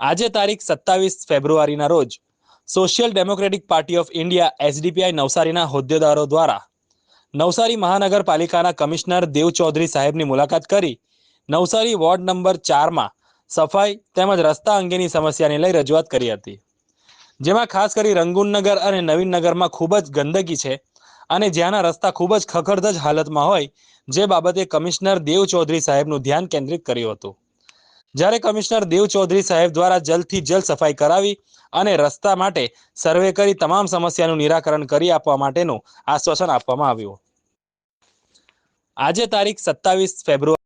આજે તારીખ સત્તાવીસ ફેબ્રુઆરીના રોજ social democratic party of India SDPI નવસારીના હોદ્દેદારો દ્વારા નવસારી મહાનગરપાલિકાના કમિશનર દેવ ચૌધરી સાહેબની મુલાકાત કરી નવસારી વોર્ડ નંબર ચારમાં સફાઈ તેમજ રસ્તા અંગેની સમસ્યાને લઈ રજૂઆત કરી હતી. જેમાં ખાસ કરી રંગૂનનગર અને નવીનનગરમાં ખૂબ જ ગંદકી છે અને જ્યાંના રસ્તા ખૂબ જ ખખડધજ હાલતમાં હોય, જે બાબતે કમિશનર દેવ ચૌધરી સાહેબનું ધ્યાન કેન્દ્રિત કર્યું હતું. જ્યારે કમિશનર દેવ ચૌધરી સાહેબ દ્વારા જલ્દથી જલ્દ સફાઈ કરાવી અને રસ્તા માટે સર્વે કરી તમામ સમસ્યાનું નિરાકરણ કરી આપવા માટેનું આશ્વાસન આપવામાં આવ્યું. આજે તારીખ સત્તાવીસ ફેબ્રુઆરી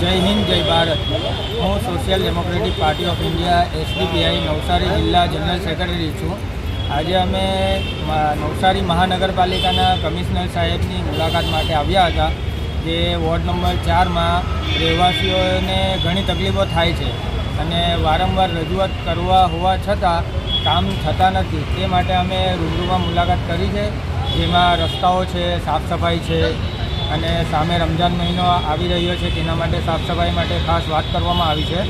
જય હિન્દ, જય ભારત. હું social democratic party of India, SDPI, Navsari જિલ્લા જનરલ સેક્રેટરી છું. આજે અમે નવસારી મહાનગરપાલિકાના કમિશનર સાહેબની મુલાકાત માટે આવ્યા હતા. જે વોર્ડ નંબર ચારમાં રહેવાસીઓને ઘણી તકલીફો થાય છે અને વારંવાર રજૂઆત કરવા હોવા છતાં કામ થતા નથી. તે માટે અમે રૂબરૂમાં મુલાકાત કરી છે, જેમાં રસ્તાઓ છે સાફ સફાઈ છે અને સામે રમજાન મહિનો આવી રહ્યો છે, તેના માટે સાફ સફાઈ માટે ખાસ વાત કરવામાં આવી છે.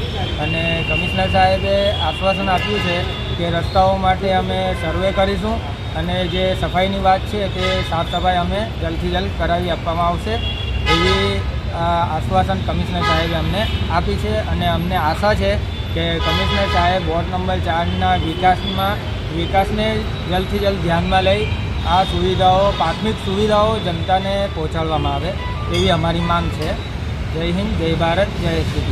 અને કમિશનર સાહેબે આશ્વાસન આપ્યું છે કે રસ્તાઓ માટે અમે સર્વે કરીશું અને જે સફાઈની વાત છે તે સાફ સફાઈ અમે જલ્દથી જલ્દ કરાવી આપવામાં આવશે. એવી આશ્વાસન કમિશનર સાહેબે અમને આપી છે અને અમને આશા છે કે કમિશનર સાહેબ વોર્ડ નંબર ચારના વિકાસમાં, વિકાસને જલ્દથી જલ્દ ધ્યાનમાં લઈ આ સુવિધાઓ, પ્રાથમિક સુવિધાઓ જનતાને પહોંચાડવામાં આવે એવી અમારી માંગ છે. જય હિન્દ, જય ભારત, જય શ્રી